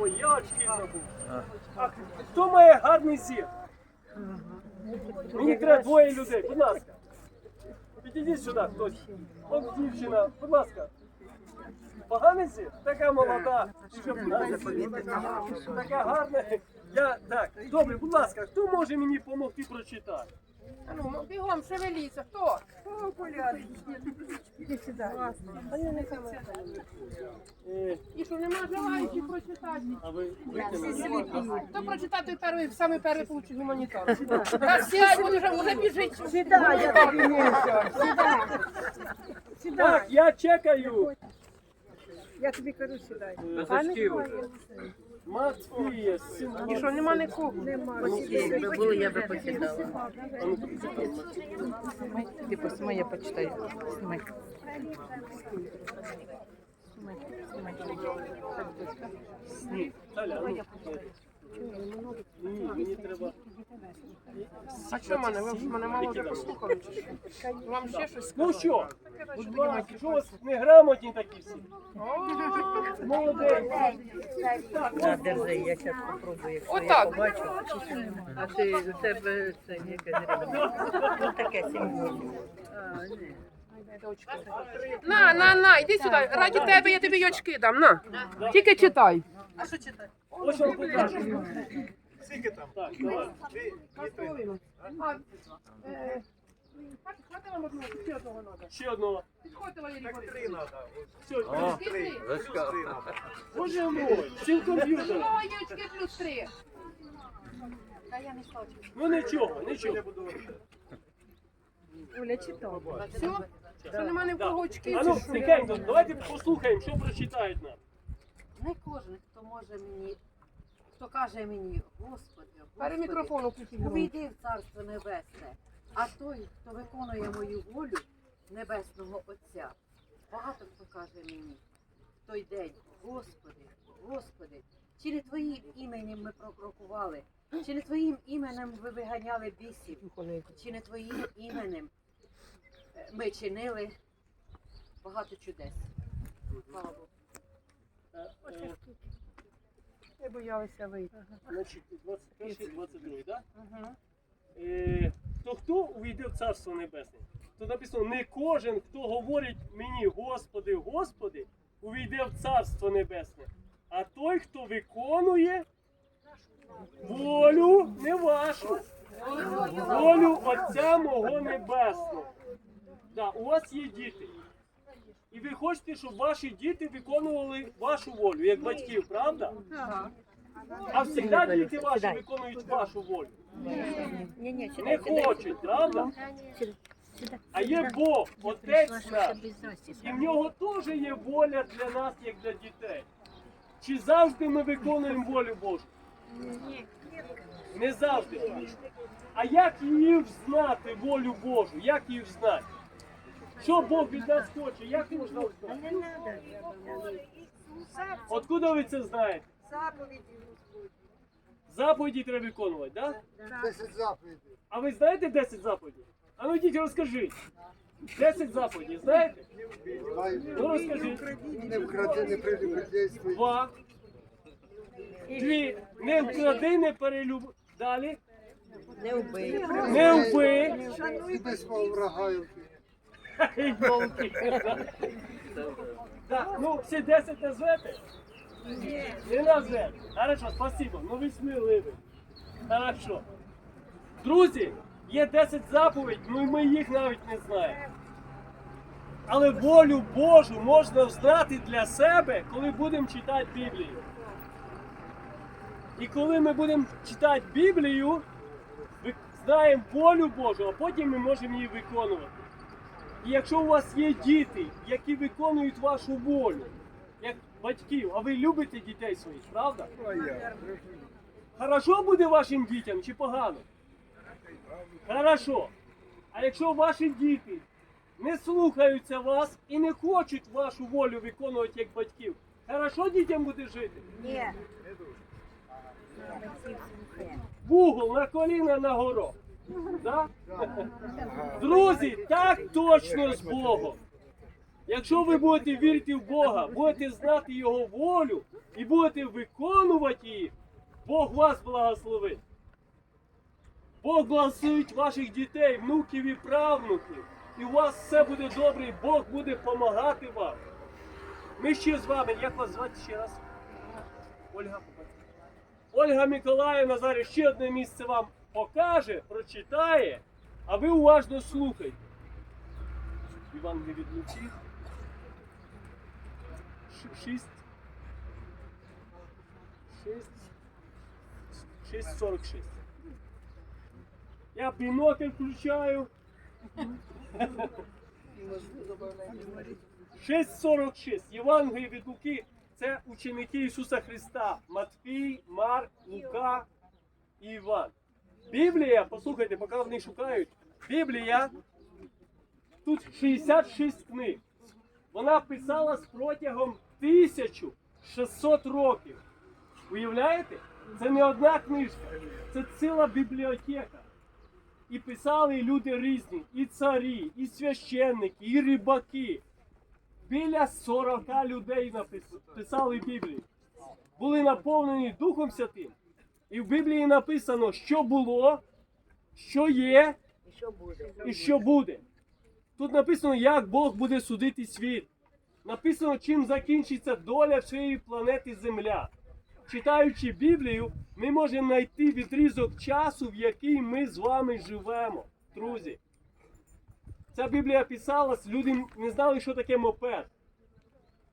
Ой, я очки забув. А хто має гарний зір? Мені треба двоє людей, будь ласка. Підійдіть сюди, хтось. От дівчина, будь ласка. Поганий зір? Така молода. Щоб Така гарна. Я, так, добре, будь ласка, хто може мені допомогти прочитати? А ну, бігом, шевеліться, хто? Е, І що, нема желаючих прочитати? а? Хто прочитати перший, саме перший получить гуманітар? Раз сядь, він вже, вже біжить. Сідай, я тобі міша. Сідай. Так, я чекаю. Я тобі кажу, сідай. Матвія, сім. І що, нема нікого? Нема. Якби було, я би покидала. Ну. Типу, сама я почитаю. Снимай. Ну. Ні, мені треба. А що в мене? Ви ж мене мало вже послухали чи що? Вам ще щось Ну що? Будь ласка, що у вас неграмотні такі всі? Молодець. На, держи, я зараз попробую, якщо я Отак. побачу. А ти у тебе це яке дерево? Ну таке. А, ні. На, на, на, іди сюди. Раді тебе я тобі й очки дам, на. Тільки читай. Ось вам покажу. Так, давай. А, е, хватило вам одного, ще одного надо. Ще одного. Підходьте, Валерій Борисович. Все, Три. Боже мой, сім комп'ютер. Очки плюс три. Ну нічого, нічого. Оля читав. Все? Що нема ні в кого очки? А ну, чи що? тихенько, давайте послухаємо, що прочитають нам. Не кожен, хто може мені, хто каже мені, Господи, Перед Господи, мікрофону включіть. увійди в Царство Небесне, а той, хто виконує мою волю Небесного Отця. Багато хто каже мені в той день, Господи, Господи, чи не Твоїм іменем ми прокрокували, чи не Твоїм іменем ви виганяли бісів, чи не Твоїм іменем е, ми чинили багато чудес. Слава Богу. Не боялися вийти. Значить, 21 22, так? Е, то хто увійде в Царство Небесне? Тут написано, не кожен, хто говорить мені, Господи, Господи, увійде в Царство Небесне, а той, хто виконує волю не вашу, волю Отця мого Небесного. Да, у вас є діти. І ви хочете, щоб ваші діти виконували вашу волю, як батьків, правда? А завжди діти ваші виконують вашу волю. Не хочуть, правда? А є Бог, Отець наш, і в нього теж є воля для нас, як для дітей. Чи завжди ми виконуємо волю Божу? Не завжди. А як її взнати, волю Божу? Як її взнати? Що Бог від нас хоче? Як можна взнати? Откуда ви це знаєте? Заповіді треба виконувати, так? Да? 10 заповідей. А ви знаєте 10 заповідей? А ну йдіть розкажіть. 10 заповідей, знаєте? Ну розкажіть. Не вкради, не прелюбодействуй. Два. Дві. Не вкради, не перелюб. Далі. Не вбий. Не вбий. Іди свого врага. Так, ну всі 10 назвете? Не назвете. Хорошо, спасибо. Ну ви сміливі. Хорошо. Друзі, є 10 заповідей, ну ми їх навіть не знаємо. Але волю Божу можна взнати для себе, коли будемо читати Біблію. І коли ми будемо читати Біблію, ви- знаємо волю Божу, а потім ми можемо її виконувати. І якщо у вас є діти, які виконують вашу волю, як батьків, а ви любите дітей своїх, правда? Хорошо буде вашим дітям чи погано? Хорошо. А якщо ваші діти не слухаються вас і не хочуть вашу волю виконувати як батьків, хорошо дітям буде жити? Ні. В угол, на коліна, на горох. Да? Друзі, так точно з Богом. Якщо ви будете вірити в Бога, будете знати Його волю і будете виконувати її, Бог вас благословить. Бог благословить ваших дітей, внуків і правнуків. І у вас все буде добре, і Бог буде допомагати вам. Ми ще з вами, як вас звати ще раз? Ольга Ольга Миколаївна зараз ще одне місце вам покаже, прочитає, а ви уважно слухайте. Іван від Луці. Шість. Шість. Шість сорок шість. Я бінокль включаю. 6.46. Євангеліє від Луки це ученики Ісуса Христа. Матфій, Марк, Лука і Іван. Біблія, послухайте, поки вони шукають. Біблія тут 66 книг. Вона писалась протягом 1600 років. Уявляєте? Це не одна книжка, це ціла бібліотека. І писали люди різні, і царі, і священники, і рибаки. Біля 40 людей напис- писали Біблію. Були наповнені Духом Святим. І в Біблії написано, що було, що є І що буде? і що буде. Тут написано, як Бог буде судити світ. Написано, чим закінчиться доля всієї планети Земля. Читаючи Біблію, ми можемо знайти відрізок часу, в який ми з вами живемо, друзі. Ця Біблія писалась, люди не знали, що таке мопед.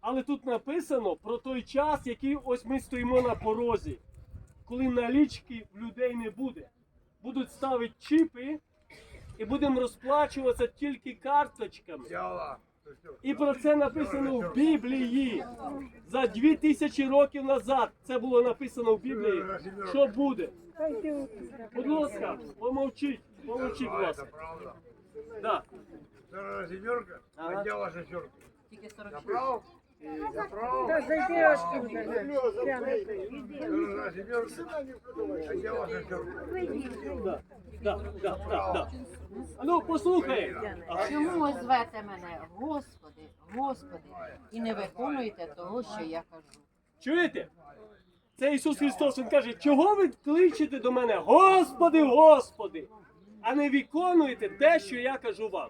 Але тут написано про той час, який ось ми стоїмо на порозі, коли налічки в людей не буде. Будуть ставити чіпи, і будемо розплачуватися тільки карточками. І про це написано в Біблії. За дві тисячі років назад це було написано в Біблії. Що буде? Будь ласка, помовчіть, помовчіть, будь ласка. Да. Ага. а где шестерка? Тільки 46. Направо? Та зайди ось тут. Да, да, да, да, да. Ну, послухай. А, Чому ви звете мене Господи, Господи, і не виконуєте того, що я кажу? Чуєте? Це Ісус Христос, Він каже, чого ви кличете до мене, Господи, Господи, а не виконуєте те, що я кажу вам.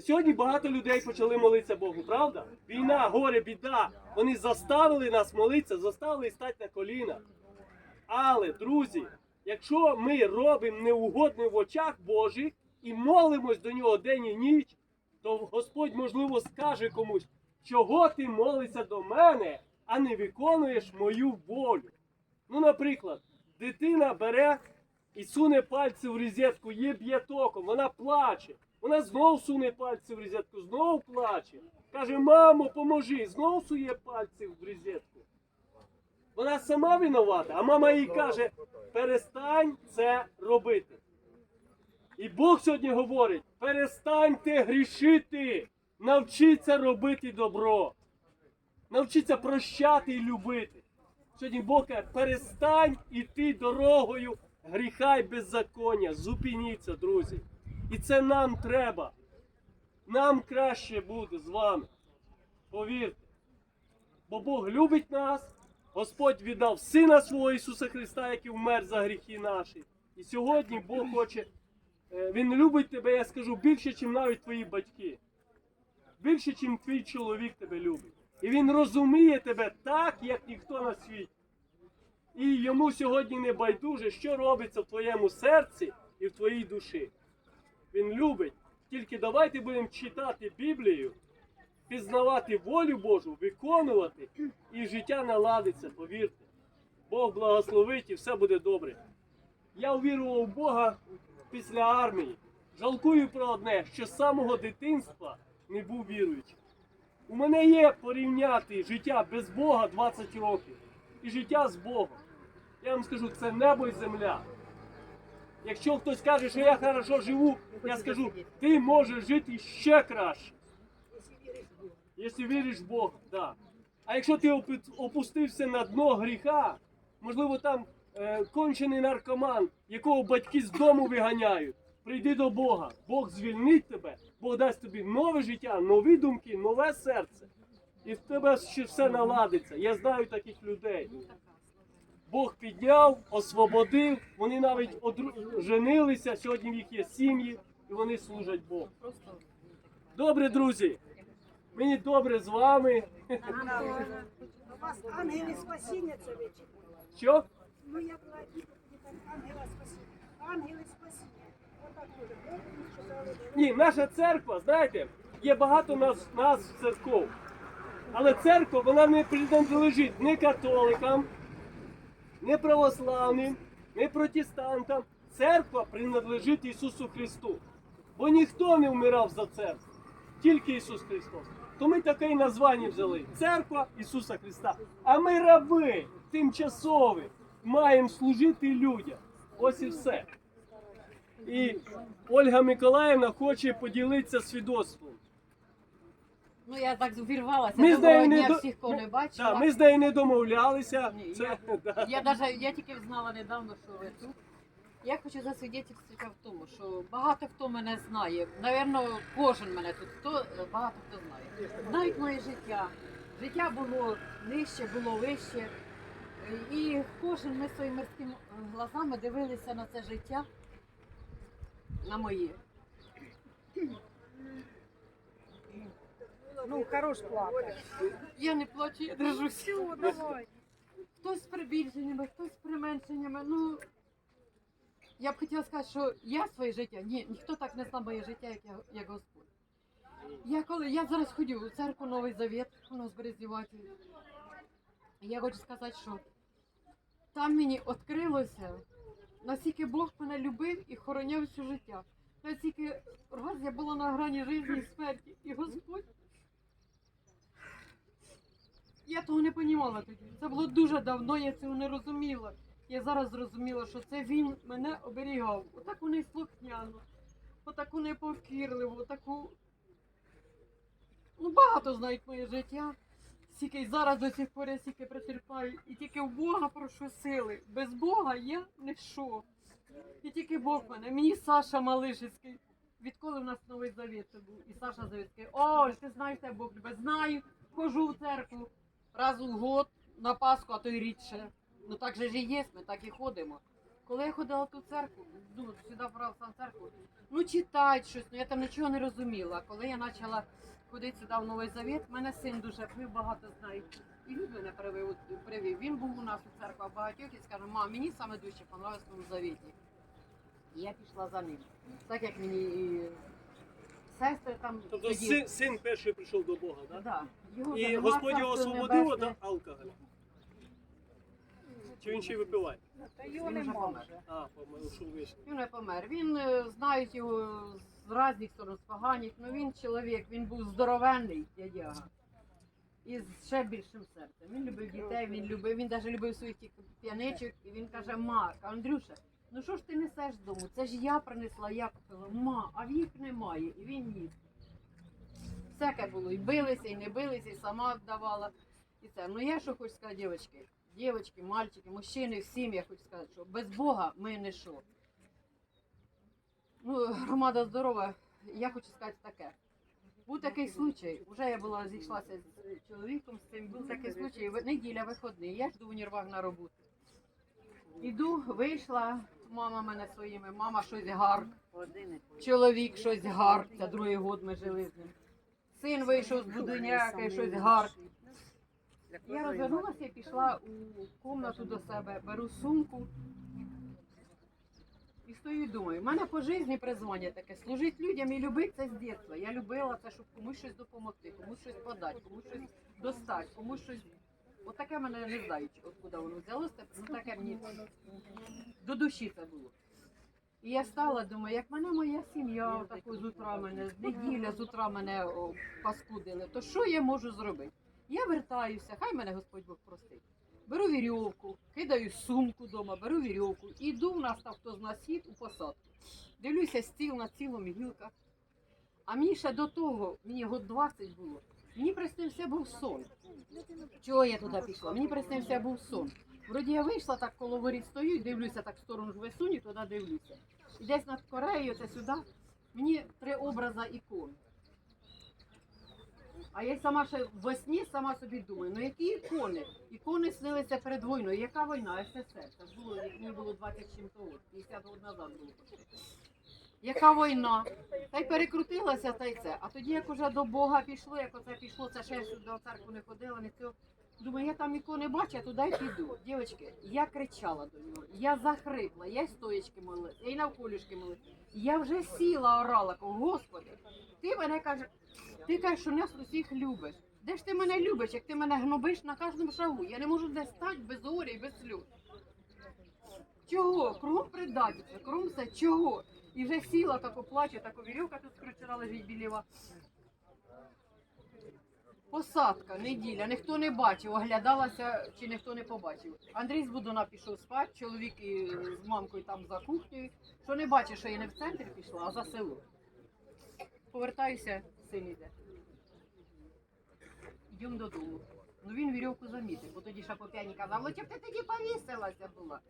Сьогодні багато людей почали молитися Богу, правда? Війна, горе, біда. Вони заставили нас молитися, заставили стати на коліна. Але, друзі, якщо ми робимо неугодне в очах Божих і молимось до нього день і ніч, то Господь, можливо, скаже комусь, чого ти молишся до мене, а не виконуєш мою волю. Ну, наприклад, дитина бере і суне пальці в розетку, є б'є током, вона плаче. Вона знов суне пальці в розетку, знов плаче. Каже, мамо, поможи, знов сує пальці в розетку. Вона сама винувата, а мама їй каже, перестань це робити. І Бог сьогодні говорить: перестаньте грішити, навчіться робити добро, навчіться прощати і любити. Сьогодні Бог каже, перестань іти дорогою гріха й беззаконня. Зупиніться, друзі. І це нам треба. Нам краще буде з вами. Повірте. Бо Бог любить нас, Господь віддав Сина свого Ісуса Христа, який вмер за гріхи наші. І сьогодні Бог хоче, е, Він любить тебе, я скажу, більше, ніж навіть твої батьки. Більше, ніж твій чоловік тебе любить. І він розуміє тебе так, як ніхто на світі. І йому сьогодні не байдуже, що робиться в твоєму серці і в твоїй душі. Він любить. Тільки давайте будемо читати Біблію, пізнавати волю Божу, виконувати, і життя наладиться, повірте. Бог благословить і все буде добре. Я увірував в Бога після армії. Жалкую про одне, що з самого дитинства не був віруючим. У мене є порівняти життя без Бога 20 років і життя з Богом. Я вам скажу, це небо і земля. Якщо хтось каже, що я хорошо живу, я скажу, ти можеш жити ще краще. Якщо віриш в Бога, да. А якщо ти опустився на дно гріха, можливо, там е, кончений наркоман, якого батьки з дому виганяють, прийди до Бога. Бог звільнить тебе Бог дасть тобі нове життя, нові думки, нове серце. І в тебе ще все наладиться. Я знаю таких людей. Бог підняв, освободив, вони навіть одру... женилися, сьогодні в їх є сім'ї, і вони служать Богу. Добре, друзі, мені добре з вами. У вас ангели спасіння це вечір. Що? Ну я була діти, так ангела спасіння. Ангели спасіння. Отак буде. Ні, наша церква, знаєте, є багато нас, нас церков. Але церква вона не принадлежить ні католикам, ні православним, ні протестантам. Церква принадлежить Ісусу Христу. Бо ніхто не вмирав за церкву, тільки Ісус Христос. То ми таке й названня взяли Церква Ісуса Христа. А ми раби тимчасові, маємо служити людям. Ось і все. І Ольга Миколаївна хоче поділитися свідоцтвом. Ну я так увірвалася. Ми з нею не до- всіх, кого не Да, бачила. ми з нею не домовлялися. Ні, Це, да. Я даже я тільки знала недавно, що ви тут. Я хочу засвідчитися в тому, що багато хто мене знає. Навірно, кожен мене тут хто багато хто знає. Знають моє життя. Життя було нижче, було вище. І кожен ми своїми морськими глазами дивилися на це життя, на моє. Ну хорош плакати. Я не плачу, я держусь. Давай. Хтось з прибільшеннями, хтось з применшеннями. Ну я б хотіла сказати, що я своє життя, ні, ніхто так не знав моє життя, як я, як Господь. Я коли я зараз ходю у церкву Новий Завет, у нас в Березніваті. Я хочу сказати, що там мені відкрилося, наскільки Бог мене любив і хороняв все життя. Наскільки раз я була на грані життя і смерті, і Господь я того не розуміла тоді. Це було дуже давно, я цього не розуміла. Я зараз зрозуміла, що це він мене оберігав. Отаку неслухняну, отаку непокірливу, таку. Ну, багато знають моє життя. Стільки й зараз до сих пор я стільки претерпаю. І тільки в Бога прошу сили. Без Бога я ніщо. І тільки Бог мене. Мені Саша Малишицький. Відколи в нас новий завіт був? І Саша Завітський. О, ти знаєш, Бог любить. Знаю, хожу в церкву раз у год на Пасху, а то й рідше. Ну так же ж і є, ми так і ходимо. Коли я ходила в ту церкву, ну, сюди в православну церкву, ну читають щось, ну я там нічого не розуміла. Коли я почала ходити сюди в Новий Завіт, мене син дуже пив, багато знає. І він мене привів, привів. Він був у нас у церкві багатьох і сказав, мам, мені саме дуже понравилось в Новому Завіті. І я пішла за ним. Так як мені і сестри там Тобто тоді- син, син перший прийшов до Бога, так? Да. Його І Господь його освободив від алкоголя. Чи він ще й випиває? Та його Він вже нема помер. вже. А, вийшло. Він не помер. Він е, знають його з різних сторон, з поганих. Ну він чоловік, він був здоровенний дядяга. І з ще більшим серцем. Він любив дітей, він любив, він навіть любив своїх тих п'яничок. І він каже, ма, Андрюша, ну що ж ти несеш з дому? Це ж я принесла, я купила. Ма, а в їх немає. І він ніс. Всяке було. І билися, і не билися, і сама давала. І це. Ну я що хочу сказати, дівчатки, дівчатки, мальчики, мужчини, всім я хочу сказати, що без Бога ми не що. Ну, громада здорова, я хочу сказати таке. Був такий случай, вже я була зійшлася з чоловіком з цим, був такий случай, неділя виходний, я йду в Нірваг на роботу. Іду, вийшла, мама мене своїми, мама щось гарк, чоловік щось гарк, це другий год ми жили з ним. Син вийшов з будиняки, щось гарк. Я розвернулася і пішла у кімнату до себе, беру сумку і стою і думаю, в мене по житті призвання таке служити людям і любити це з дитинства. Я любила це, щоб комусь щось допомогти, комусь щось подати, комусь щось достати, комусь щось. От таке мене не знаю, откуда воно взялося, ну таке мені до душі це було. І я стала, думаю, як мене моя сім'я отаку з утра мене, неділя з утра мене о, паскудили, то що я можу зробити? Я вертаюся, хай мене Господь Бог простить. Беру вірьовку, кидаю сумку вдома, беру вірьовку, іду в нас там хто з нас сід у посадку. Дивлюся стіл на цілому гілках. А мені ще до того, мені год 20 було, мені приснився був сон. Чого я туди пішла? Мені приснився був сон. Вроді я вийшла так коло воріт стою і дивлюся так в сторону ж весуні, туди дивлюся. І десь над Кореєю, це сюди, Мені три образи ікон. А я сама ще во сні сама собі думаю, ну які ікони? Ікони снилися перед війною. Яка війна? СССР. Це було, як мені було 20 чим то років, 50 років назад було. Яка війна? Та й перекрутилася, та й це. А тоді, як уже до Бога пішло, як оце пішло, це ще до церкви не ходила, не цього. Думаю, я там ікони бачу, я туди й піду. Дівчатки, я кричала до нього, я захрипла, я й стоячки молилась, я й навколішки молилась. Я вже сіла, орала, Господи, ти мене каже, ти кажеш, що нас усіх любиш. Де ж ти мене любиш, як ти мене гнобиш на кожному шагу? Я не можу десь стати без горя і без сльоз. Чого? Кругом предательство, кругом все, чого? І вже сіла, так плаче, так вірьовка тут скручена лежить біліва. Посадка, неділя, ніхто не бачив, оглядалася, чи ніхто не побачив. Андрій з Будуна пішов спати, чоловік і з мамкою там за кухнею. Що не бачиш, що я не в центрі пішла, а за село. Повертаюся, син іде. Йдемо додому. Ну він вірьовку замітив, бо тоді ще по п'яні казав, лучше б ти тоді повісилася була.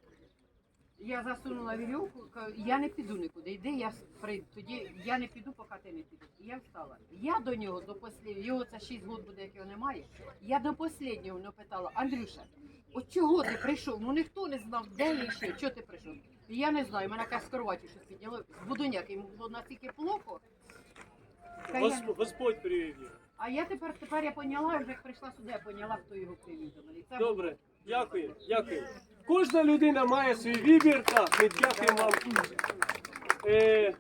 Я засунула вірьовку, я не піду нікуди, йди, я прийду. Тоді я не піду, поки ти не підеш. І я встала. Я до нього до останнього, його це 6 років буде, як його немає. Я до останнього не питала, Андрюша, от чого ти прийшов? Ну ніхто не знав, де я йшов, чого ти прийшов. І я не знаю, мене якась з кроваті щось підняло. Будуняк, йому було настільки плохо. Та я- Гос- Господь привів. А я тепер тепер я поняла, вже як прийшла сюди, я поняла, хто його привів до мене. Це Добре, дякую, дякую. Кожна людина має свій вибір, так, ми дякуємо вам. Е,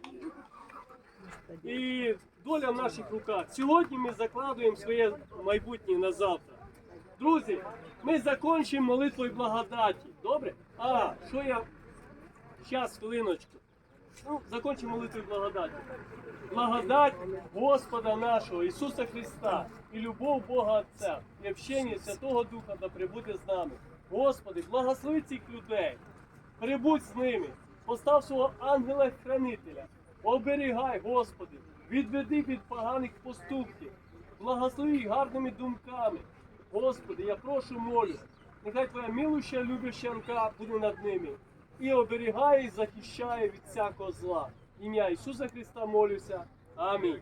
і доля в наших руках. Сьогодні ми закладуємо своє майбутнє на завтра. Друзі, ми закінчимо молитвою благодаті. Добре? А, що я. Зараз, хвилиночку. Ну, закончимо молитвою благодаті. Благодать Господа нашого Ісуса Христа і любов Бога Отця, і общення Святого Духа да прибуде з нами. Господи, благослови цих людей, прибудь з ними, постав свого ангела-хранителя, оберігай, Господи, відведи від поганих поступків, благослови їх гарними думками. Господи, я прошу молю, нехай Твоя милуща, любяща рука буде над ними і оберігає і захищає від всякого зла. Ім'я Ісуса Христа молюся. Амінь.